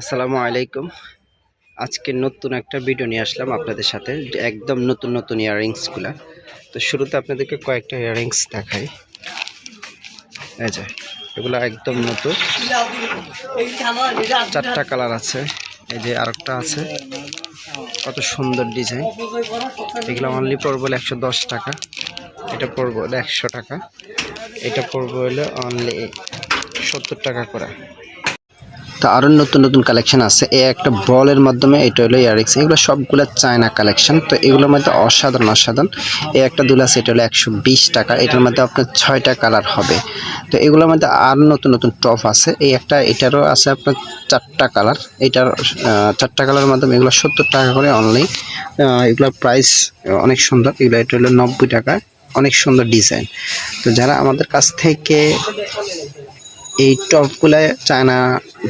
আসসালামু আলাইকুম। আজকে নতুন একটা ভিডিও নিয়ে আসলাম আপনাদের সাথে। একদম নতুন নতুন ইয়াররিংসগুলা। তো শুরুতে আপনাদেরকে কয়েকটা ইয়াররিংস দেখাই। এই যে, এগুলো একদম নতুন। চারটা কালার আছে। এই যে আরেকটা আছে। কত সুন্দর ডিজাইন। এগুলো অনলি পড়ব হলো একশো টাকা। এটা পড়ব হলো একশো টাকা। এটা পড়ব হলে অনলি সত্তর টাকা করে। তো আরও নতুন নতুন কালেকশন আছে। এই একটা বলের মাধ্যমে, এটা হলো ইয়ারিক্স এগুলো সবগুলো চায়না কালেকশন তো এগুলোর মধ্যে অসাধারণ অসাধারণ। এই একটা দুল আছে, এটা হলো একশো বিশ টাকা। এটার মধ্যে আপনার ছয়টা কালার হবে। তো এগুলোর মধ্যে আরও নতুন নতুন টপ আছে। এই একটা, এটারও আছে আপনার চারটা কালার এটার চারটা কালারের মাধ্যমে এগুলো সত্তর টাকা করে অনলি এগুলোর প্রাইস অনেক সুন্দর। এগুলো, এটা হলো নব্বই টাকা। অনেক সুন্দর ডিজাইন তো যারা আমাদের কাছ থেকে এই টপগুলো চায়না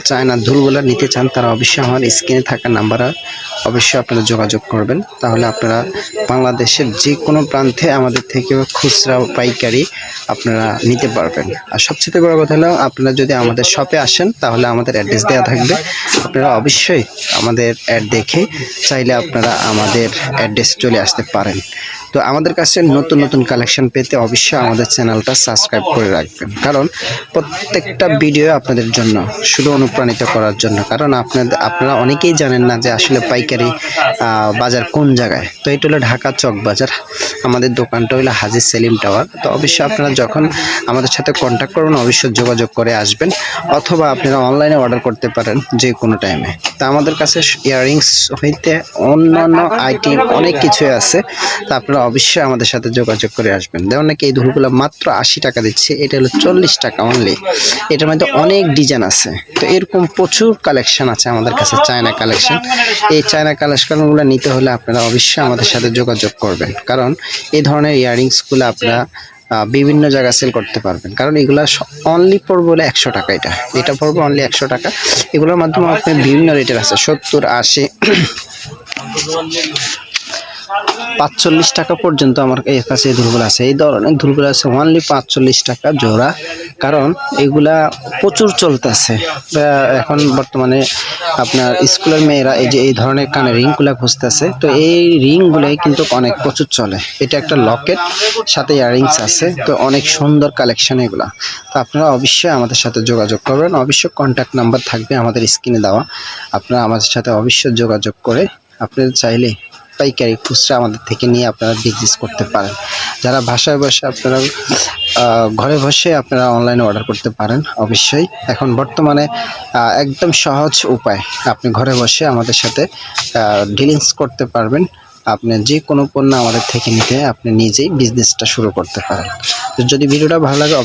চায়না ধুলগুলো নিতে চান, তারা অবশ্যই আমার স্ক্রিনে থাকা নাম্বারে অবশ্যই আপনারা যোগাযোগ করবেন। তাহলে আপনারা বাংলাদেশের যে কোনো প্রান্তে আমাদের থেকে খুচরা পাইকারি আপনারা নিতে পারবেন। আর সবচেয়ে বড় কথা হলো, আপনারা যদি আমাদের শপে আসেন, তাহলে আমাদের অ্যাড্রেস দেওয়া থাকবে। আপনারা অবশ্যই আমাদের অ্যাড দেখে চাইলে আপনারা আমাদের অ্যাড্রেস চলে আসতে পারেন। তো আমাদের কাছে নতুন নতুন কালেকশন পেতে অবশ্যই আমাদের চ্যানেলটা সাবস্ক্রাইব করে রাখবেন। কারণ প্রত্যেকটা ভিডিও আপনাদের জন্য, শুধু অনুপ্রাণিত করার জন্য। কারণ আপনাদের আপনারা অনেকেই জানেন না যে আসলে পাইকারি বাজার কোন জায়গায়। তো এটা হলো ঢাকা চক বাজার। আমাদের দোকানটা হলো হাজির সেলিম টাওয়ার। তো অবশ্যই আপনারা যখন আমাদের সাথে কন্ট্যাক্ট করবেন, অবশ্যই যোগাযোগ করে আসবেন। অথবা আপনারা অনলাইনে অর্ডার করতে পারেন যে কোনো টাইমে তা আমাদের কাছে ইয়াররিংস হইতে অন্যান্য আইটেম অনেক কিছুই আছে। তা আপনারা অবশ্যই আমাদের সাথে যোগাযোগ করে আসবেন। যেমন নাকি এই ধুলগুলো মাত্র আশি টাকা দিচ্ছে, এটা হলো চল্লিশ টাকা অনলি এটার মধ্যে অনেক ডিজাইন আছে। তো এরকম প্রচুর কালেকশন আছে আমাদের কাছে চায়না কালেকশন এই চায়না কালেকশনগুলো নিতে হলে আপনারা অবশ্যই আমাদের সাথে যোগাযোগ করবেন। কারণ এই ধরনের ইয়াররিংসগুলো আপনারা বিভিন্ন জায়গায় সেল করতে পারবেন। কারণ এগুলো অনলি পড়ব হলো একশো টাকা এটা। এটা পড়ব অনলি একশো টাকা। এগুলোর মাধ্যমে আপনি বিভিন্ন রেটের আছে, সত্তর, আশি। পাঁচচল্লিশ টাকা পর্যন্ত আমার কাছে ধুলগুলো আছে। এই ধরনের ধুলগুলো আছে অনলি পাঁচচল্লিশ টাকা জোড়া। কারণ এগুলা প্রচুর চলতেছে। এখন বর্তমানে আপনার স্কুলের মেয়েরা এই যে এই ধরনের কানে রিংগুলা খুঁজতেছে। তো এই রিংগুলাই কিন্তু অনেক প্রচুর চলে। এটা একটা লকেট, সাথে ইয়ারিংস আছে। তো অনেক সুন্দর কালেকশন এগুলা। তো আপনারা অবশ্যই আমাদের সাথে যোগাযোগ করবেন। অবশ্যই কন্ট্যাক্ট নাম্বার থাকবে আমাদের স্ক্রিনে দেওয়া। আপনারা আমাদের সাথে অবশ্যই যোগাযোগ করে আপনি চাইলে পাইকারি খুচরা আমাদের থেকে নিয়ে আপনারা বিজনেস করতে পারেন। যারা বাসায় বসে আপনারা ঘরে বসে আপনারা অনলাইনে অর্ডার করতে পারেন, অবশ্যই। এখন বর্তমানে একদম সহজ উপায়। আপনি ঘরে বসে আমাদের সাথে ডিলিংস করতে পারবেন। আপনি যে কোনো পণ্য আমাদের থেকে নিতে আপনি নিজেই বিজনেসটা শুরু করতে পারেন। যদি ভিডিওটা ভালো লাগে